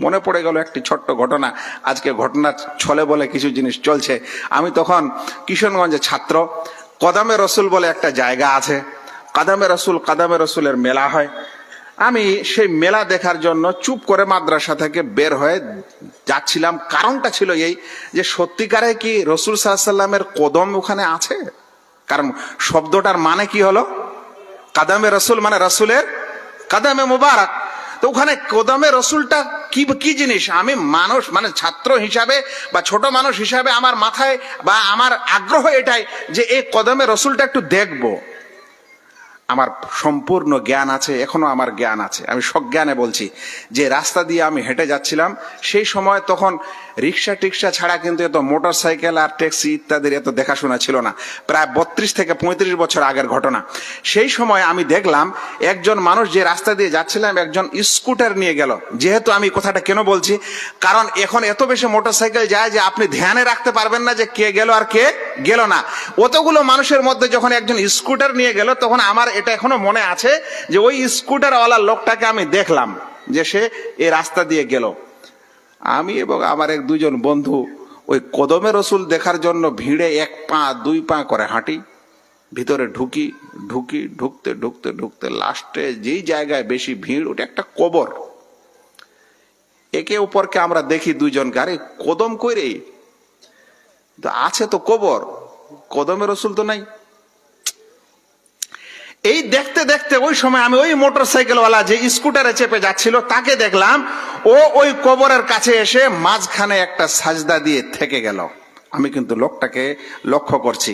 মনে পড়ে গেল একটি ছোট্ট ঘটনা। আজকে ঘটনা ছলে বলে কিছু জিনিস চলছে। আমি তখন কিশোরগঞ্জে ছাত্র। কদামে রসুল বলে একটা জায়গা আছে। কাদামে রসুল, কাদামে রসুলের মেলা হয়। আমি সেই মেলা দেখার জন্য চুপ করে মাদ্রাসা থেকে বের হয়ে যাচ্ছিলাম। কারণটা ছিল এই যে সত্যিকারে কি রসুল সাল্লামের কদম ওখানে আছে? কারণ শব্দটার মানে কি হলো? কাদামে রসুল মানে রসুলের কাদামে মুবারক। তো ওখানে কোদমে রসুলটা কি কি জিনিস? আমি মানুষ মানে ছাত্র হিসাবে বা ছোট মানুষ হিসাবে আমার মাথায় বা আমার আগ্রহ এটাই যে এই কদমে রসুলটা একটু দেখব। আমার সম্পূর্ণ জ্ঞান আছে, এখনও আমার জ্ঞান আছে। আমি সজ্ঞানে বলছি, যে রাস্তা দিয়ে আমি হেঁটে যাচ্ছিলাম, সেই সময় তখন রিক্সা টিক্সা ছাড়া কিন্তু এত মোটর সাইকেল আর ট্যাক্সি ইত্যাদির এত দেখাশোনা ছিল না। প্রায় বত্রিশ থেকে পঁয়ত্রিশ বছর আগের ঘটনা। সেই সময় আমি দেখলাম, একজন মানুষ যে রাস্তা দিয়ে যাচ্ছিলাম, একজন স্কুটার নিয়ে গেল। যেহেতু আমি কথাটা কেন বলছি? কারণ এখন এত বেশি মোটর সাইকেল যায় যে আপনি ধ্যানে রাখতে পারবেন না যে কে গেল আর কে গেল না। অতগুলো মানুষের মধ্যে যখন একজন স্কুটার নিয়ে গেল, তখন আমার এটা এখনও মনে আছে যে ওই স্কুটারওয়ালা লোকটাকে আমি দেখলাম যে সে এই রাস্তা দিয়ে গেল। আমি এবং আমার এক দুজন বন্ধু ওই কদমে রসুল দেখার জন্য ভিড়ে এক পা, দুই পা করে হাঁটি, ভিতরে ঢুকি ঢুকি, ঢুকতে ঢুকতে ঢুকতে লাস্টে যেই জায়গায় বেশি ভিড়, ওটা একটা কবর। একে উপরকে আমরা দেখি দুইজন গাড়ি কদম কইরে আছে তো কবর, কদমে রসুল তো নাই। এই দেখতে দেখতে ওই সময় আমি ওই মোটর সাইকেলওয়ালা যে স্কুটারে চেপে যাচ্ছিল, তাকে দেখলাম, ও ওই কবরের কাছে এসে মাঝখানে একটা সাজদা দিয়ে থেকে গেল। আমি কিন্তু লোকটাকে লক্ষ্য করছি।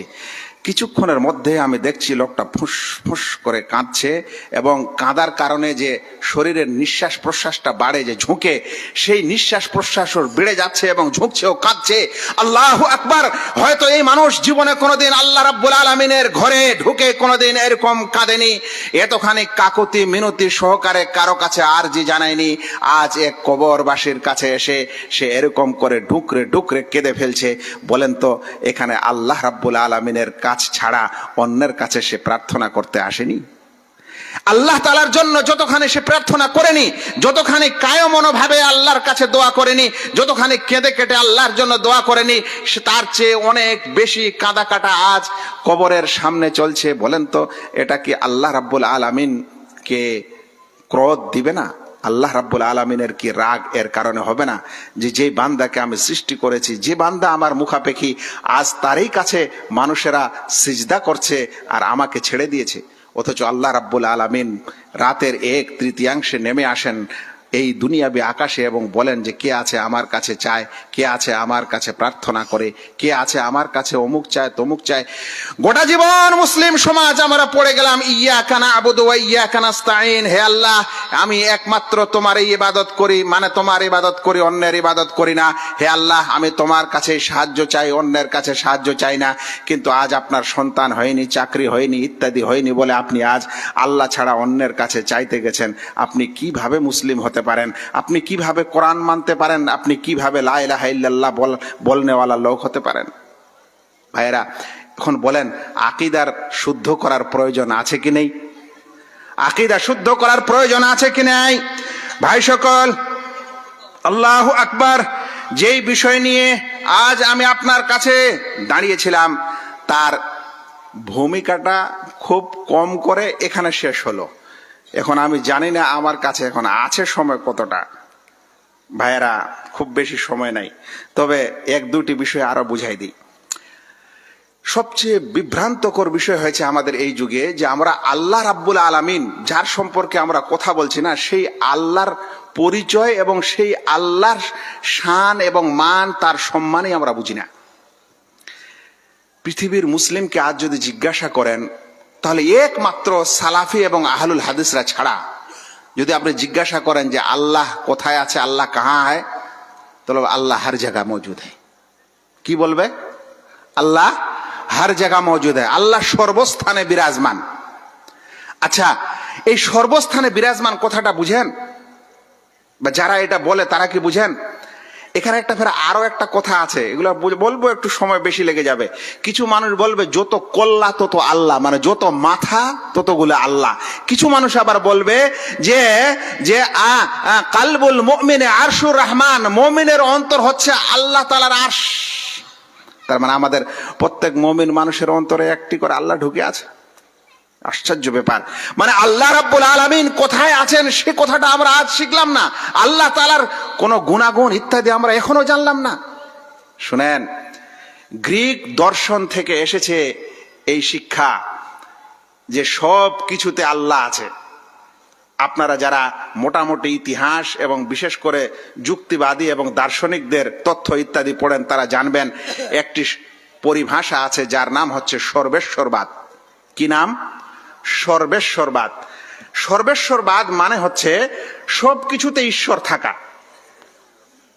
কিছুক্ষণের মধ্যে আমি দেখছি লোকটা ফুস ফুস করে কাঁদছে এবং কাঁদার কারণে যে শরীরের নিঃশ্বাস প্রশ্বাসটা বাড়ে, যে ঝুঁকে, সেই নিঃশ্বাস প্রশ্বাস ওর বেড়ে যাচ্ছে এবং ঝুঁকছে ও কাঁদছে। আল্লাহ আকবার! হয়তো এই মানুষ জীবনে কোনোদিন আল্লাহ রাব্বুল আলমিনের ঘরে ঢুকে কোনোদিন এরকম কাঁদেনি। এতখানি কাকুতি, মিনতি সহকারে কারও কাছে আর যে জানায়নি। আজ এক কবরবাসীর কাছে এসে সে এরকম করে ঢুকরে ঢুকরে কেঁদে ফেলছে। বলেন তো, এখানে আল্লাহ রাব্বুল আলমিনের কাছ ছাড়া অন্যের কাছে সে প্রার্থনা করতে আসেনি। আল্লাহ তালার জন্য যতখানি সে প্রার্থনা করেনি, যতখানি কায় মনোভাবে আল্লাহর কাছে দোয়া করেনি, যতখানি কেঁদে কেটে আল্লাহর জন্য দোয়া করেনি, সে তার চেয়ে অনেক বেশি কাদা কাটা আজ কবরের সামনে চলছে। বলেন তো, এটা কি আল্লাহ রাব্বুল আলামিন কে ক্রোধ দিবে না? আল্লাহ রাব্বুল আলমিনের কি রাগ এর কারণে হবে না? যে যে বান্দাকে আমি সৃষ্টি করেছি, যে বান্দা আমার মুখাপেক্ষি আজ তারই কাছে মানুষেরা সিজদা করছে আর আমাকে ছেড়ে দিয়েছে। অথচ আল্লাহ রাব্বুল আলমিন রাতের এক তৃতীয়াংশে নেমে আসেন এই দুনিয়াবি আকাশে এবং বলেন যে কে আছে আমার কাছে চায়, কে আছে আমার কাছে প্রার্থনা করে, কে আছে আমার কাছে অমুক চায়, তমুক চায়। গোটা জীবন মুসলিম সমাজ আমরা পড়ে গেলাম ইয়া কানা আবুদু ওয়া ইয়া কানাস্তাইন হে আল্লাহ, আমি একমাত্র তোমার এই ইবাদত করি মানে তোমার ইবাদত করি, অন্যের ইবাদত করি না। হে আল্লাহ, আমি তোমার কাছে সাহায্য চাই, অন্যের কাছে সাহায্য চাই না। কিন্তু আজ আপনার সন্তান হয়নি, চাকরি হয়নি, ইত্যাদি হয়নি বলে আপনি আজ আল্লাহ ছাড়া অন্যের কাছে চাইতে গেছেন। আপনি কীভাবে মুসলিম হতে পারেন। আপনি কীভাবে কোরআন মানতে পারেন, আপনি কীভাবে লা ইলাহা ইল্লাল্লাহ বল, বলনেওয়ালা লোক হতে পারেন। ভাইয়েরা, এখন বলেন, আকিদার শুদ্ধ করার প্রয়োজন আছে কি নেই? আকিদা শুদ্ধ করার প্রয়োজন আছে কি নেই? ভাই সকল, আল্লাহ আকবার, যেই বিষয় নিয়ে আজ আমি আপনার কাছে দাঁড়িয়েছিলাম, তার ভূমিকাটা খুব কম করে এখানে শেষ হলো। এখন আমি জানি না আমার কাছে এখন আছে সময় কতটা। ভাইয়েরা, খুব বেশি সময় নাই। তবে এক দুটি বিষয় আরও বুঝাই দিই। সবচেয়ে বিভ্রান্তকর বিষয় হয়েছে আমাদের এই যুগে যে আমরা আল্লাহ রাব্বুল আলামিন, যার সম্পর্কে আমরা কথা বলছি না, সেই আল্লাহর পরিচয় এবং সেই আল্লাহর শান এবং মান, তার সম্মানই আমরা বুঝি না। পৃথিবীর মুসলিমকে আজ যদি জিজ্ঞাসা করেন তাহলে একমাত্র সালাফি এবং আহলুল হাদিসরা ছাড়া, যদি আপনি জিজ্ঞাসা করেন যে আল্লাহ কোথায় আছে, আল্লাহ কাহা হয়, তাহলে আল্লাহ হার জায়গা মজুদ হয়। কি বলবে? আল্লাহ হার জায়গা মজুদ হয়। আল্লাহ সর্বস্থানে বিরাজমান। আচ্ছা এই সর্বস্থানে বিরাজমান কথাটা বুঝেন? বা যারা এটা বলে, তারা কি বুঝেন? এখানে একটা ফের আরও একটা কথা আছে, এগুলো বলব একটু সময় বেশি লেগে যাবে। কিছু মানুষ বলবে, যত কল্লা, তত আল্লাহ। মানে যত মাথা, ততগুলো আল্লাহ। কিছু মানুষ আবার বলবে যে যে, আ কালবুল মুমিনে আরশুর রহমান। মমিনের অন্তর হচ্ছে আল্লাহ তালার আরশ। তার মানে আমাদের প্রত্যেক মমিন মানুষের অন্তরে একটি করে আল্লাহ ঢুকে আছে। আশ্চর্য ব্যাপার। মানে আল্লাহ রাব্বুল আলামিন কোথায় আছেন সে কথাটা আমরা আজ শিখলাম না। আল্লাহ তালার কোনো গুণাগুণ ইত্যাদি আমরা এখনও জানলাম না। শুনেন, গ্রিক দর্শন থেকে এসেছে এই শিক্ষা যে সব কিছুতে আল্লাহ আছে। আপনারা যারা মোটামুটি ইতিহাস এবং বিশেষ করে যুক্তিবাদী এবং দার্শনিকদের তথ্য ইত্যাদি পড়েন, তারা জানবেন একটি পরিভাষা আছে যার নাম হচ্ছে সর্বেশ্বরবাদ। কি নাম? সর্বেশ্বরবাদ। সর্বেশ্বরবাদ মানে হচ্ছে সব কিছুতে ঈশ্বর থাকা।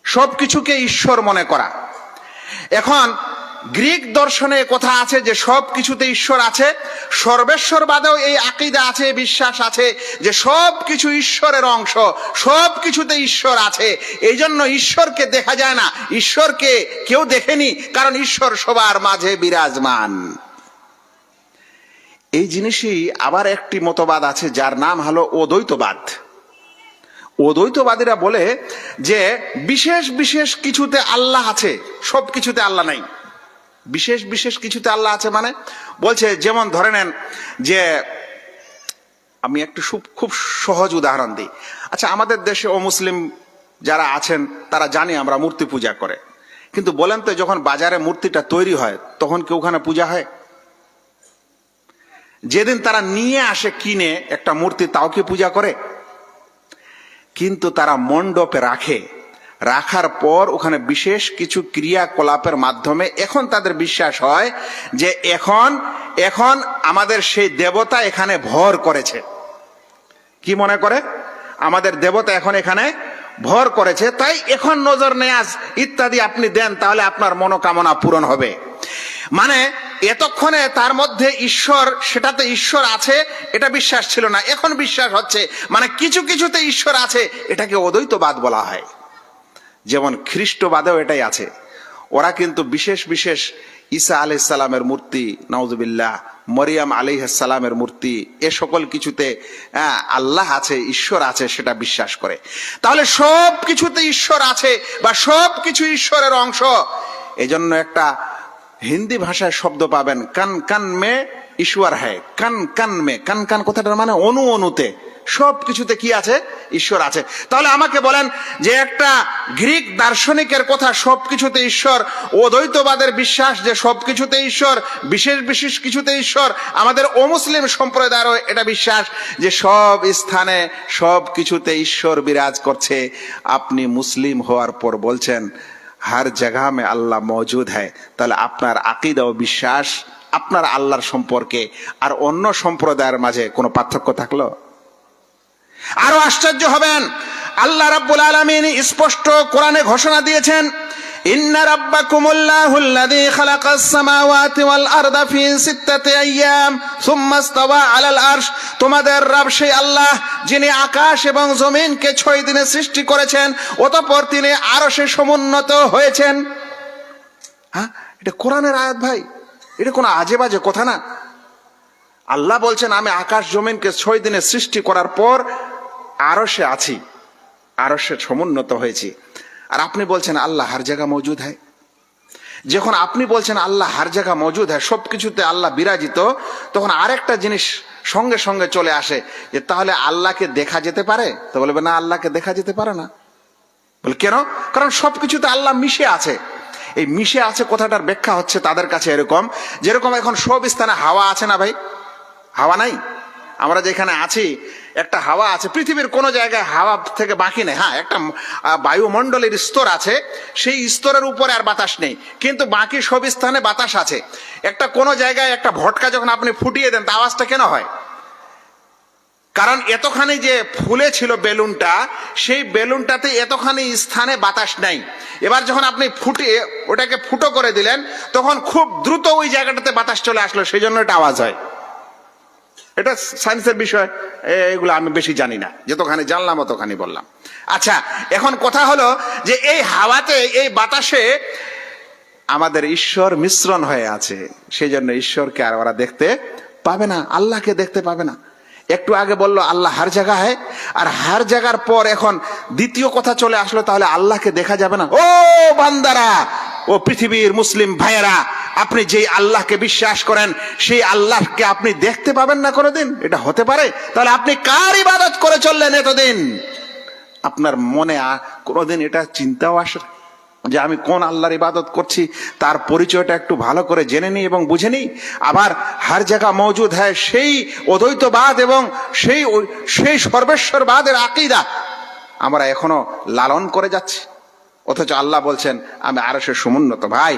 সব কিছুকে ঈশ্বর মনে করা। এখন গ্রিক দর্শনে কথা আছে যে সব কিছুতে ঈশ্বর আছে, সর্বেশ্বরবাদেও এই আকিদা আছে, বিশ্বাস আছে যে সব কিছু ঈশ্বরের অংশ সব কিছুতে ঈশ্বর আছে। এই জন্য ঈশ্বরকে দেখা যায় না। ঈশ্বরকে কেউ দেখেনি, কারণ ঈশ্বর সবার মাঝে বিরাজমান। এই জিনিসই আবার একটি মতবাদ আছে, যার নাম হলো অদ্বৈতবাদ। অদ্বৈতবাদীরা বলে যে, বিশেষ বিশেষ কিছুতে আল্লাহ আছে সব কিছুতে আল্লাহ নাই। বিশেষ বিশেষ কিছুতে আল্লাহ আছে মানে বলছে, যেমন ধরে নেন যে, আমি একটু খুব সহজ উদাহরণ দিই। আচ্ছা আমাদের দেশে অমুসলিম যারা আছেন, তারা জানে আমরা মূর্তি পূজা করে। কিন্তু বলেন তো, যখন বাজারে মূর্তিটা তৈরি হয়, তখন কি ওখানে পূজা হয়? যেদিন তারা নিয়ে আসে কিনে, একটা মূর্তি তাও কি পূজা করে? কিন্তু তারা মণ্ডপে রাখে। রাখার পর ওখানে বিশেষ কিছু ক্রিয়াকলাপের মাধ্যমে এখন তাদের বিশ্বাস হয় যে এখন এখন আমাদের সেই দেবতা এখানে ভর করেছে। কি মনে করে? আমাদের দেবতা এখন এখানে ভর করেছে, তাই এখন নজর নেয়াজ ইত্যাদি আপনি দেন, তাহলে আপনার মনোকামনা পূরণ হবে। মানে এতক্ষণে তার মধ্যে ঈশ্বর সেটাতে ঈশ্বর আছে এটা বিশ্বাস ছিল না। এখন বিশ্বাস হচ্ছে মানে কিছু কিছুতে ঈশ্বর আছে এটাকে অদ্বৈতবাদ বলা হয়। যেমন খ্রিস্টবাদেও এটাই আছে। ওরা কিন্তু বিশেষ বিশেষ ঈসা আলাইসালামের মূর্তি নওজুবিল্লাহ মরিয়াম আলিহাসালামের মূর্তি এ সকল কিছুতে আহ, আল্লাহ আছে ঈশ্বর আছে সেটা বিশ্বাস করে। তাহলে সব কিছুতে ঈশ্বর আছে বা সব কিছু ঈশ্বরের অংশ। এজন্য একটা হিন্দি ভাষায় শব্দ পাবেন, কান কান মে ঈশ্বর হ্যায়, কান কান মে, কান কান কথাটার মানে অনু অনুতে। সব কিছুতে কি আছে? ঈশ্বর আছে। তাহলে আমাকে বলেন যে একটা গ্রিক দার্শনিকের কথা সব কিছুতে ঈশ্বর, অদ্বৈতবাদের বিশ্বাস যে সব কিছুতে ঈশ্বর, বিশেষ বিশেষ কিছুতে ঈশ্বর, আমাদের অমুসলিম সম্প্রদায়েরও এটা বিশ্বাস যে সব স্থানে সব কিছুতে ঈশ্বর বিরাজ করছে। আপনি মুসলিম হওয়ার পর বলছেন হার জায়গা মে আল্লাহ মজুদ হ্যায় তাহলে আপনার আকিদা ও বিশ্বাস আপনার আল্লাহর সম্পর্কে আর অন্য সম্প্রদায়ের মাঝে কোনো পার্থক্য থাকল আরও আশ্চর্য হবেন আল্লাহ রাব্বুল আলমিন স্পষ্ট কোরআনে ঘোষণা দিয়েছেন ইন্না রাব্বাকুমুল্লাহুল্লাযী খালাকাস সামাওয়াতি ওয়াল আরদা ফি সিত্তাতি আইয়াম সুম্মা ইস্তাওয়া আলাল আরশ তোমাদের রব আল্লাহ, যিনি আকাশ এবং জমিনকে ছয় দিনে সৃষ্টি করেছেন, অতঃপর তিনি আরশে সমুন্নত হয়েছেন। হ্যাঁ এটা কোরআনের আয়াত ভাই। এটা কোনো আজে বাজে কথা না। আল্লাহ বলছেন, আমি আকাশ জমিনকে ছয় দিনে সৃষ্টি করার পর আরশে আছি, আরশে সমুন্নত হয়েছি। আর আপনি বলছেন আল্লাহ হার জায়গা মজুদ হয়। যখন আপনি বলছেন আল্লাহ হার জায়গা মজুদ হয় সব কিছুতে আল্লাহ বিরাজিত, তখন আরেকটা জিনিস সঙ্গে সঙ্গে চলে আসে যে তাহলে আল্লাহকে দেখা যেতে পারে? তো বলবে, না, আল্লাহকে দেখা যেতে পারে না। বলে, কেন? কারণ সবকিছুতে আল্লাহ মিশে আছে। এই মিশে আছে কথাটার ব্যাখ্যা হচ্ছে তাদের কাছে এরকম, যেরকম এখন সব স্থানে হাওয়া আছে না ভাই? হাওয়া নাই? আমরা যেখানে আছি, একটা হাওয়া আছে, পৃথিবীর কোনো জায়গায় হাওয়া থেকে বাকি নেই। হ্যাঁ একটা বায়ুমণ্ডলের স্তর আছে, সেই স্তরের উপরে আর বাতাস নেই। কিন্তু বাকি সব স্থানে বাতাস আছে। একটা কোনো জায়গায় একটা ভটকা যখন আপনি ফুটিয়ে দেন, তা আওয়াজটা কেন হয়? কারণ এতখানি যে ফুলে ছিল বেলুনটা, সেই বেলুনটাতে এতখানি স্থানে বাতাস নাই। এবার যখন আপনি ফুটিয়ে ওটাকে ফুটো করে দিলেন, তখন খুব দ্রুত ওই জায়গাটাতে বাতাস চলে আসলো, সেই জন্য এটা আওয়াজ হয়। এটা সায়েন্সের বিষয়, এগুলো আমি বেশি জানি না। যতখানি জানলাম, অতখানি বললাম। আচ্ছা এখন কথা হলো যে এই হাওয়াতে, এই বাতাসে আমাদের ঈশ্বর মিশ্রণ হয়ে আছে। সেই জন্য ঈশ্বরকে আর ওরা দেখতে পাবে না, আল্লাহকে দেখতে পাবে না। একটু আগে বলল, আল্লাহ হার জায়গা হয় আর হার জায়গার পর এখন দ্বিতীয় কথা চলে আসলো, তাহলে আল্লাহকে দেখা যাবে না। ও বান্দারা, ও পৃথিবীর মুসলিম ভাইয়েরা আপনি যেই আল্লাহকে বিশ্বাস করেন, সেই আল্লাহকে আপনি দেখতে পাবেন না কোনোদিন? এটা হতে পারে? তাহলে আপনি কার ইবাদত করে চললেন এতদিন? আপনার মনে কোনোদিন এটা চিন্তাও আসে যে আমি কোন আল্লাহর ইবাদত করছি, তার পরিচয়টা একটু ভালো করে জেনে নিই এবং বুঝে নিই। আবার হার জায়গা মজুদ হয় সেই অদ্বৈতবাদ এবং সেই সেই সর্বেশ্বরবাদের আকিদা আমরা এখনও লালন করে যাচ্ছি। অথচ আল্লাহ বলছেন, আমি আরও সে সমুন্নত, ভাই